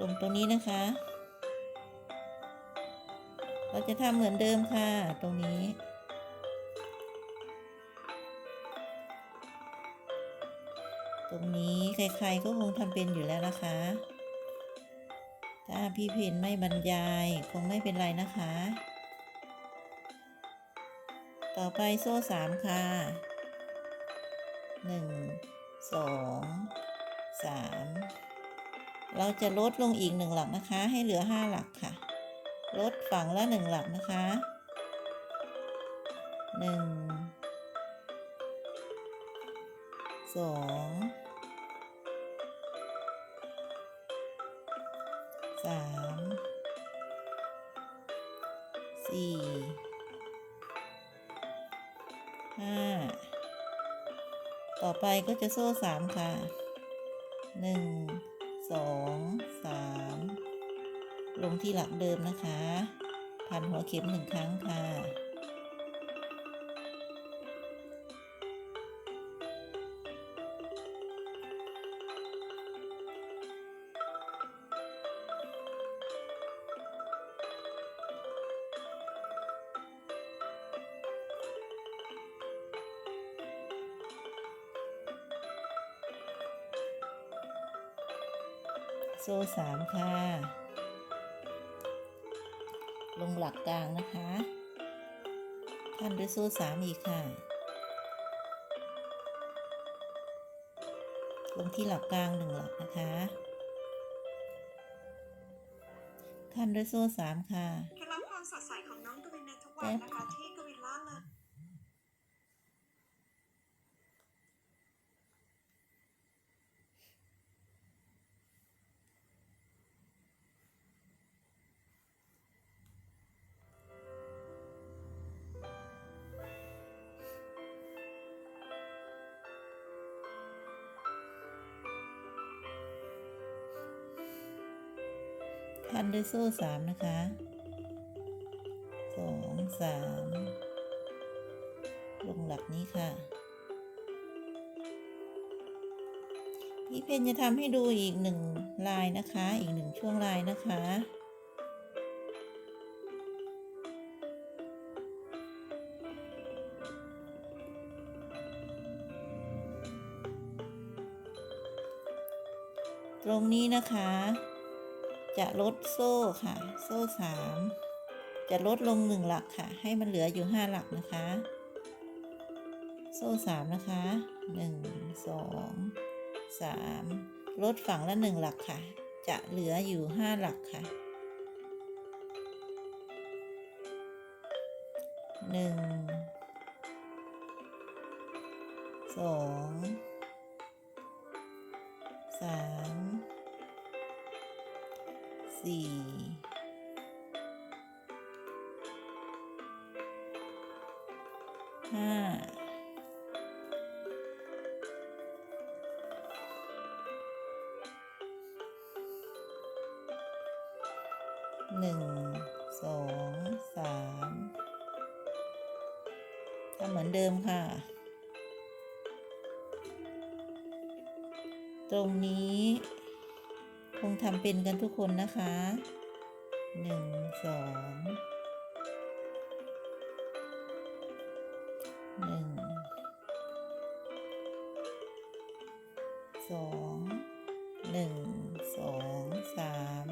ลงตรงนี้นะคะ เราจะทำเหมือนเดิมค่ะตรงนี้ ตรงนี้ใครๆก็คงทำเป็นอยู่แล้วนะคะ ถ้าพี่เพนไม่บรรยายคงไม่เป็นไรนะคะ ต่อไปโซ่สามค่ะหนึ่งสอง เราจะลดลงอีกหนึ่งหลักนะคะ ให้เหลือห้าหลักค่ะ ลดฝั่งละหนึ่งหลักนะคะหนึ่งสองสามสี่ห้าต่อไปก็จะโซ่สามค่ะหนึ่ง สองสามลงที่หลักเดิมนะคะ พันหัวเข็มหนึ่งครั้งค่ะ โซ่สามค่ะ ลงหลักกลางนะคะขั้นด้วยโซ่สามอีกค่ะ ลงที่หลักกลางหนึ่งหลักนะคะขั้นด้วยโซ่สามค่ะเคล็ดลับความสดใสของน้องกวินในทุกวันนะคะที่ พันด้วยโซ่สามนะคะสองสามลงหลักนี้ค่ะ พี่เพนจะทำให้ดูอีกหนึ่งลายนะคะ อีกหนึ่งช่วงลายนะคะตรงนี้นะคะ จะลดโซ่ค่ะ โซ่สามจะลดลงหนึ่งหลักค่ะ ให้มันเหลืออยู่ห้าหลักนะคะ โซ่สามนะคะหนึ่งสองสามลดฝั่งละหนึ่งหลักค่ะ จะเหลืออยู่ห้าหลักค่ะหนึ่งสองสาม สี่ห้าหนึ่งสองสามทำเหมือนเดิมค่ะ ตรงนี้ คงทำเป็นกันทุกคนนะคะหนึ่งสองหนึ่งสองหนึ่งสองสาม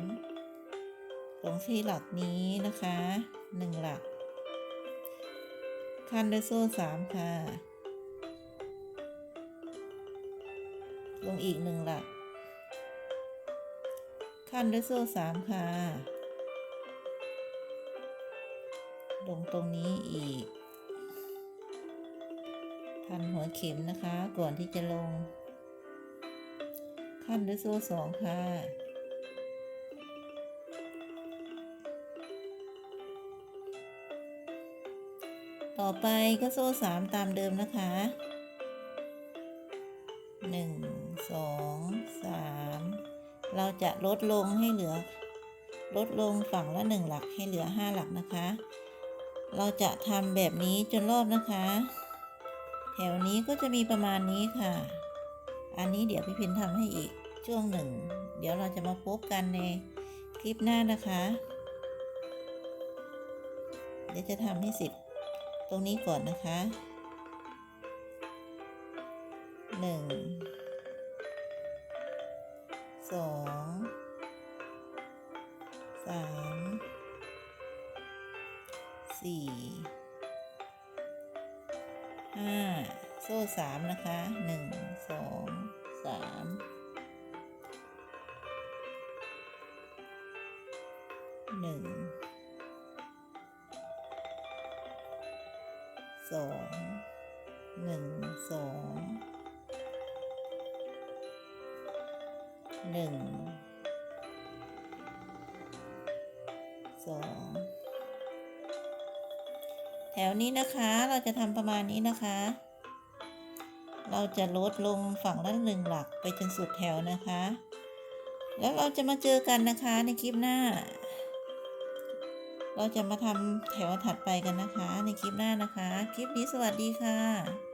ลงที่หลักนี้นะคะหนึ่งหลักขั้นด้วยโซ่สามค่ะ ลงอีกหนึ่งหลัก ขั้นด้วยโซ่สามค่ะ ลงตรงนี้อีก พันหัวเข็มนะคะ ก่อนที่จะลง ขั้นด้วยโซ่สองค่ะต่อไปก็โซ่สามตามเดิมนะคะหนึ่งสองสาม เราจะลดลงให้เหลือ ลดลงฝั่งละหนึ่งหลักให้เหลือห้าหลักนะคะ เราจะทำแบบนี้จนรอบนะคะ แถวนี้ก็จะมีประมาณนี้ค่ะ อันนี้เดี๋ยวพี่พินทำให้อีกช่วงหนึ่ง เดี๋ยวเราจะมาพบกันในคลิปหน้านะคะ เดี๋ยวจะทำให้เสร็จตรงนี้ก่อนนะคะหนึ่ง สองสามสี่ห้าโซ่สามนะคะหนึ่งสองสามหนึ่งสองหนึ่งสอง หนึ่งสองแถวนี้นะคะเราจะทำประมาณนี้นะคะ เราจะลดลงฝั่งละหนึ่งหลักไปจนสุดแถวนะคะ แล้วเราจะมาเจอกันนะคะในคลิปหน้า เราจะมาทำแถวถัดไปกันนะคะ ในคลิปหน้านะคะ คลิปนี้สวัสดีค่ะ